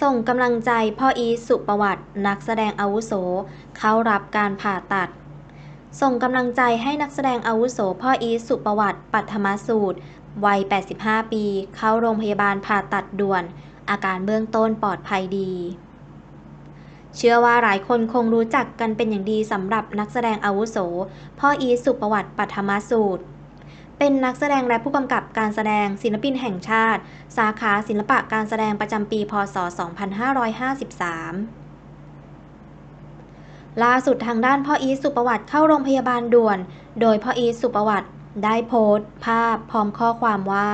ส่งกำลังใจพ่ออีสุประวัตินักแสดงอาวุโส เข้ารับการผ่าตัด ส่งกำลังใจให้นักแสดงอาวุโสพ่ออีสุประวัติปัทมสูตร วัย 85 ปี เข้าโรงพยาบาลผ่าตัดด่วน อาการเบื้องต้นปลอดภัยดี เชื่อว่าหลายคนคงรู้จักกันเป็นอย่างดีสำหรับนักแสดงอาวุโส พ่ออีสุประวัติปัทมสูตร เป็นนักแสดงและผู้กำกับการแสดงศิลปินแห่งชาติ สาขาศิลปะการแสดงประจำปี พศ 2553ล่าสุดทางด้านพ่ออีสุประวัติเข้าโรงพยาบาลด่วน โดยพ่ออีสุประวัติได้โพสต์ ภาพพร้อมข้อความว่า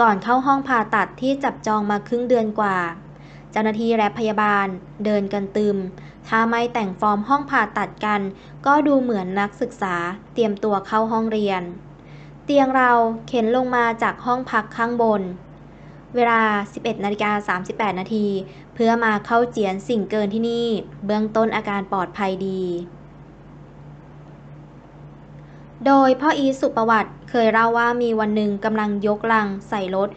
ก่อนเข้าห้องผ่าตัดที่จับจองมาครึ่งเดือนกว่า เจ้าหน้าที่และพยาบาลเดินกันตึม ถ้าไม่แต่งฟอร์มห้องผ่าตัดกัน ก็ดูเหมือนนักศึกษาเตรียมตัวเข้าห้องเรียน เตียงเราเข็นลงมาจากห้องพักข้างบน เวลา 11นาฬิกา38 นาที เพื่อมาเข้าเจียนสิ่งเกินที่นี่ เบื้องต้นอาการปลอดภัยดี โดยพ่ออีสุประวัติเคยเล่าว่ามีวันหนึ่งกำลังยกลังใส่รถ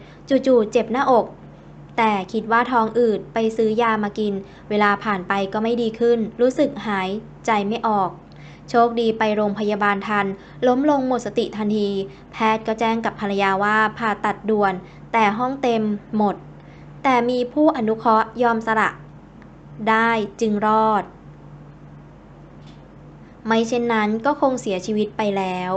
จู่ๆเจ็บหน้าอกแต่คิดว่าท้องอืดไปซื้อยามากิน เวลาผ่านไปก็ไม่ดีขึ้น รู้สึกหายใจไม่ออก โชคดีไปโรงพยาบาลทัน ล้มลงหมดสติทันที แพทย์ก็แจ้งกับภรรยาว่าผ่าตัดด่วน แต่ห้องเต็มหมด แต่มีผู้อนุเคราะห์ยอมสละ ได้จึงรอด ไม่เช่นนั้นก็คงเสียชีวิตไปแล้ว